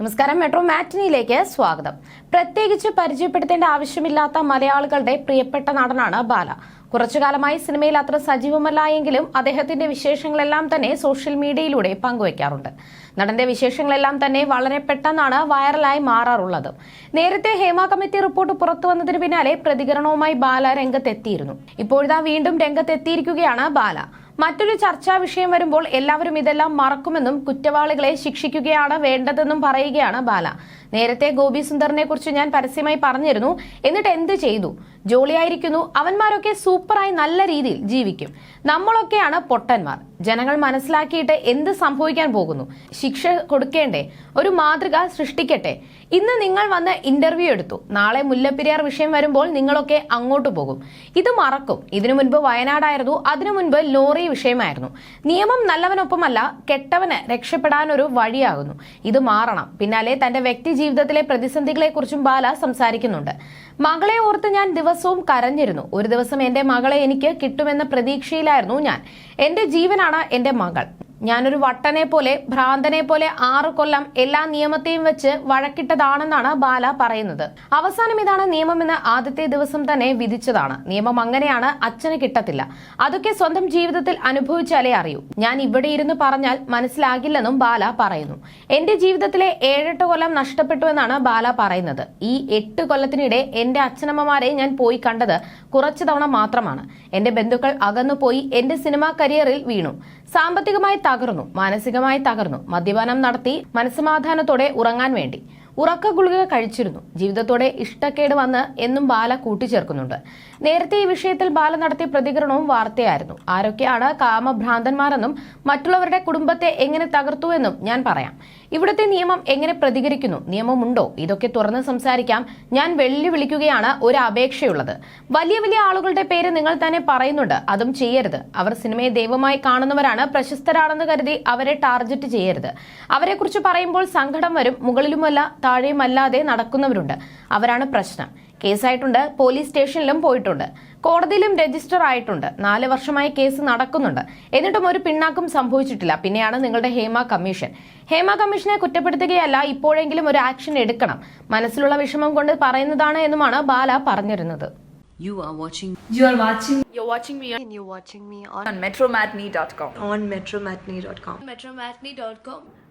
നമസ്കാരം. മെട്രോ മാറ്റിനിയിലേക്ക് സ്വാഗതം. പ്രത്യേകിച്ച് പരിചയപ്പെടുത്തേണ്ട ആവശ്യമില്ലാത്ത മലയാളികളുടെ പ്രിയപ്പെട്ട നടനാണ് ബാല. കുറച്ചു കാലമായി സിനിമയിൽ അത്ര സജീവമല്ല എങ്കിലും അദ്ദേഹത്തിന്റെ വിശേഷങ്ങളെല്ലാം തന്നെ സോഷ്യൽ മീഡിയയിലൂടെ പങ്കുവയ്ക്കാറുണ്ട് നടന്റെ വിശേഷങ്ങളെല്ലാം തന്നെ വളരെ പെട്ടെന്നാണ് വൈറലായി മാറാറുള്ളത്. നേരത്തെ ഹേമ കമ്മിറ്റി റിപ്പോർട്ട് പുറത്തു വന്നതിന് പിന്നാലെ പ്രതികരണവുമായി ബാല രംഗത്തെത്തിയിരുന്നു. ഇപ്പോഴിതാ വീണ്ടും രംഗത്തെത്തിയിരിക്കുകയാണ് ബാല. മറ്റൊരു ചർച്ചാ വിഷയം വരുമ്പോൾ എല്ലാവരും ഇതെല്ലാം മറക്കുമെന്നും കുറ്റവാളികളെ ശിക്ഷിക്കുകയാണ് വേണ്ടതെന്നും പറയുകയാണ് ബാല. നേരത്തെ ഗോപി സുന്ദറിനെ കുറിച്ച് ഞാൻ പരസ്യമായി പറഞ്ഞിരുന്നു. എന്നിട്ട് എന്ത് ചെയ്തു? ജോളിയായിരിക്കുന്നു. അവന്മാരൊക്കെ സൂപ്പറായി നല്ല രീതിയിൽ ജീവിക്കും. നമ്മളൊക്കെയാണ് പൊട്ടന്മാർ. ജനങ്ങൾ മനസ്സിലാക്കിയിട്ട് എന്ത് സംഭവിക്കാൻ പോകുന്നു? ശിക്ഷ കൊടുക്കേണ്ടേ? ഒരു മാതൃക സൃഷ്ടിക്കട്ടെ? ഇന്ന് നിങ്ങൾ വന്ന് ഇന്റർവ്യൂ എടുത്തു. നാളെ മുല്ലപ്പെരിയാർ വിഷയം വരുമ്പോൾ നിങ്ങളൊക്കെ അങ്ങോട്ട് പോകും. ഇത് മറക്കും. ഇതിനു മുൻപ് വയനാടായിരുന്നു. അതിനു മുൻപ് ലോറി വിഷയമായിരുന്നു. നിയമം നല്ലവനൊപ്പമല്ല കെട്ടവന് രക്ഷപ്പെടാൻ ഒരു വഴിയാകുന്നു. ഇത് മാറണം. പിന്നാലെ തന്റെ വ്യക്തി ജീവിതത്തിലെ പ്രതിസന്ധികളെ കുറിച്ചും ബാല സംസാരിക്കുന്നുണ്ട്. മകളെ ഓർത്ത് ഞാൻ ദിവസവും കരഞ്ഞിരുന്നു. ഒരു ദിവസം എന്റെ മകളെ എനിക്ക് കിട്ടുമെന്ന പ്രതീക്ഷയിലായിരുന്നു ഞാൻ. എന്റെ ജീവനാണ് എന്റെ മകൾ. ഞാനൊരു വട്ടനെ പോലെ ഭ്രാന്തനെ പോലെ ആറു കൊല്ലം എല്ലാ നിയമത്തെയും വെച്ച് വഴക്കിട്ടതാണെന്നാണ് ബാല പറയുന്നത്. അവസാനം ഇതാണ് നിയമമെന്ന് ആദ്യത്തെ ദിവസം തന്നെ വിധിച്ചതാണ്. നിയമം അങ്ങനെയാണ് അച്ഛന് കിട്ടത്തില്ല. അതൊക്കെ സ്വന്തം ജീവിതത്തിൽ അനുഭവിച്ചാലേ അറിയൂ. ഞാൻ ഇവിടെ ഇരുന്ന് പറഞ്ഞാൽ മനസ്സിലാകില്ലെന്നും ബാല പറയുന്നു. എന്റെ ജീവിതത്തിലെ ഏഴെട്ട് കൊല്ലം നഷ്ടപ്പെട്ടു എന്നാണ് ബാല പറയുന്നത്. ഈ എട്ട് കൊല്ലത്തിനിടെ എന്റെ അച്ഛനമ്മമാരെ ഞാൻ പോയി കണ്ടത് കുറച്ചു തവണ മാത്രമാണ്. എന്റെ ബന്ധുക്കൾ അകന്നുപോയി എന്റെ സിനിമാ കരിയറിൽ വീണു. സാമ്പത്തികമായി തകർന്നു മാനസികമായി തകർന്നു. മദ്യപാനം നടത്തി മനസ്സമാധാനത്തോടെ ഉറങ്ങാൻ വേണ്ടി. ഉറക്ക ഗുളിക കഴിച്ചിരുന്നു. ജീവിതത്തോടെ ഇഷ്ടക്കേട് വന്ന് എന്നും ബാല കൂട്ടിച്ചേർക്കുന്നുണ്ട്. നേരത്തെ ഈ വിഷയത്തിൽ ബാല നടത്തിയ പ്രതികരണവും വാർത്തയായിരുന്നു. ആരൊക്കെയാണ് കാമഭ്രാന്തന്മാരെന്നും മറ്റുള്ളവരുടെ കുടുംബത്തെ എങ്ങനെ തകർത്തു എന്നും ഞാൻ പറയാം. ഇവിടുത്തെ നിയമം എങ്ങനെ പ്രതികരിക്കുന്നു? നിയമമുണ്ടോ? ഇതൊക്കെ തുറന്ന് സംസാരിക്കാം. ഞാൻ വെല്ലുവിളിക്കുകയാണ് ഒരു അപേക്ഷയുള്ളത്. വലിയ വലിയ ആളുകളുടെ പേര് നിങ്ങൾ തന്നെ പറയുന്നുണ്ട്. അതും ചെയ്യരുത്. അവർ സിനിമയെ ദൈവമായി കാണുന്നവരാണ്. പ്രശസ്തരാണെന്ന് കരുതി അവരെ ടാർഗറ്റ് ചെയ്യരുത്. അവരെക്കുറിച്ച് പറയുമ്പോൾ സങ്കടം വരും. മുകളിലുമല്ല താഴെയുമല്ലാതെ നടക്കുന്നവരുണ്ട്. അവരാണ് പ്രശ്നം. കേസായിട്ടുണ്ട്. പോലീസ് സ്റ്റേഷനിലും പോയിട്ടുണ്ട്. കോടതിയിലും രജിസ്റ്റർ ആയിട്ടുണ്ട്. നാല് വർഷമായി കേസ് നടക്കുന്നുണ്ട്. എന്നിട്ടും ഒരു പിണ്ണാക്കും സംഭവിച്ചിട്ടില്ല. പിന്നെയാണ് നിങ്ങളുടെ ഹേമ കമ്മീഷൻ. ഹേമ കമ്മീഷനെ കുറ്റപ്പെടുത്തുകയല്ല ഇപ്പോഴെങ്കിലും ഒരു ആക്ഷൻ എടുക്കണം. മനസ്സിലുള്ള വിഷമം കൊണ്ട് പറയുന്നതാണ് എന്നുമാണ് ബാല പറഞ്ഞിരുന്നത്. You are watching You are watching You're watching me on, and you're watching me on, on metromatney.com. on metromatney.com. Metromatney.com.